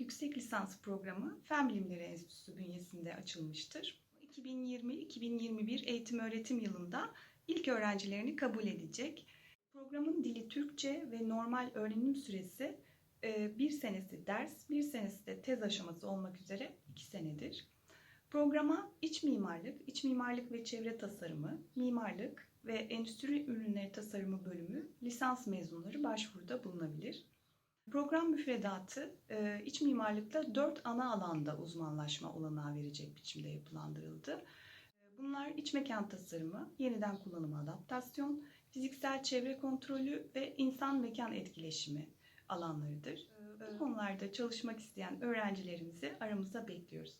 yüksek lisans programı Fen Bilimleri Enstitüsü bünyesinde açılmıştır. 2020-2021 eğitim öğretim yılında ilk öğrencilerini kabul edecek. Programın dili Türkçe ve normal öğrenim süresi e, bir senesi ders, bir senesi de tez aşaması olmak üzere iki senedir. Programa iç mimarlık, iç mimarlık ve çevre tasarımı, mimarlık ve endüstri ürünleri tasarımı bölümü lisans mezunları başvuruda bulunabilir. Program müfredatı e, iç mimarlıkta dört ana alanda uzmanlaşma olanağı verecek biçimde yapılandırıldı. E, Bunlar iç mekan tasarımı, yeniden kullanıma adaptasyon, fiziksel çevre kontrolü ve insan mekan etkileşimi alanlarıdır. E, Bu konularda çalışmak isteyen öğrencilerimizi aramızda bekliyoruz.